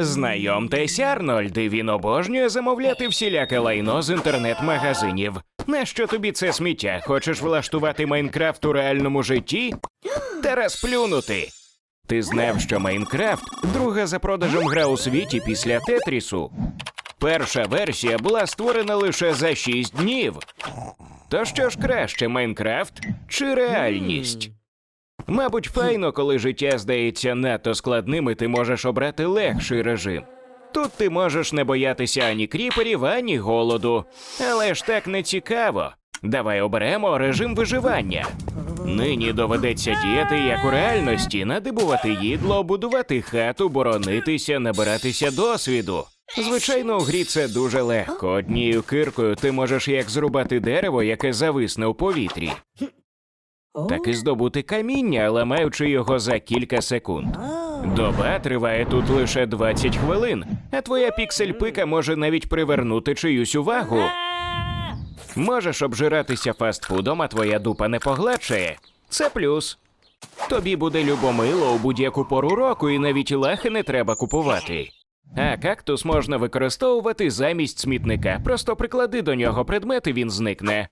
Знайомтесь, Арнольд, він обожнює замовляти всіляке лайно з інтернет-магазинів. Нащо тобі це сміття? Хочеш влаштувати Майнкрафт у реальному житті? Та розплюнути. Ти знав, що Майнкрафт друга за продажем гра у світі після Тетрісу. Перша версія була створена лише за 6 днів. То що ж краще, Майнкрафт чи реальність? Мабуть, файно, коли життя здається надто складним, і ти можеш обрати легший режим. Тут ти можеш не боятися ані кріперів, ані голоду. Але ж так не цікаво. Давай оберемо режим виживання. Нині доведеться діяти як у реальності, надибувати їдло, будувати хату, боронитися, набиратися досвіду. Звичайно, у грі це дуже легко. Однією киркою ти можеш як зрубати дерево, яке зависне у повітрі, так і здобути каміння, ламаючи його за кілька секунд. Доба триває тут лише 20 хвилин, а твоя піксель-пика може навіть привернути чиюсь увагу. Можеш обжиратися фастфудом, а твоя дупа не погладшає. Це плюс. Тобі буде любомило у будь-яку пору року, і навіть лахи не треба купувати. А кактус можна використовувати замість смітника. Просто приклади до нього предмет і він зникне.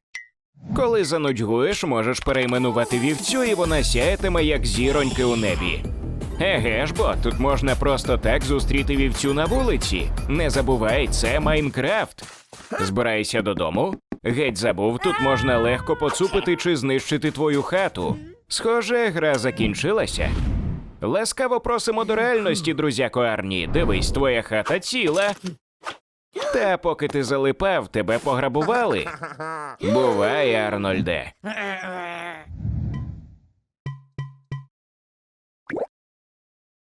Коли занудьгуєш, можеш перейменувати вівцю, і вона сяятиме як зіроньки у небі. Еге ж бо, тут можна просто так зустріти вівцю на вулиці. Не забувай, це Майнкрафт. Збирайся додому. Геть забув, тут можна легко поцупити чи знищити твою хату. Схоже, гра закінчилася. Ласкаво просимо до реальності, друзяко Арні. Дивись, твоя хата ціла. Та поки ти залипав, тебе пограбували. Бувай, Арнольде.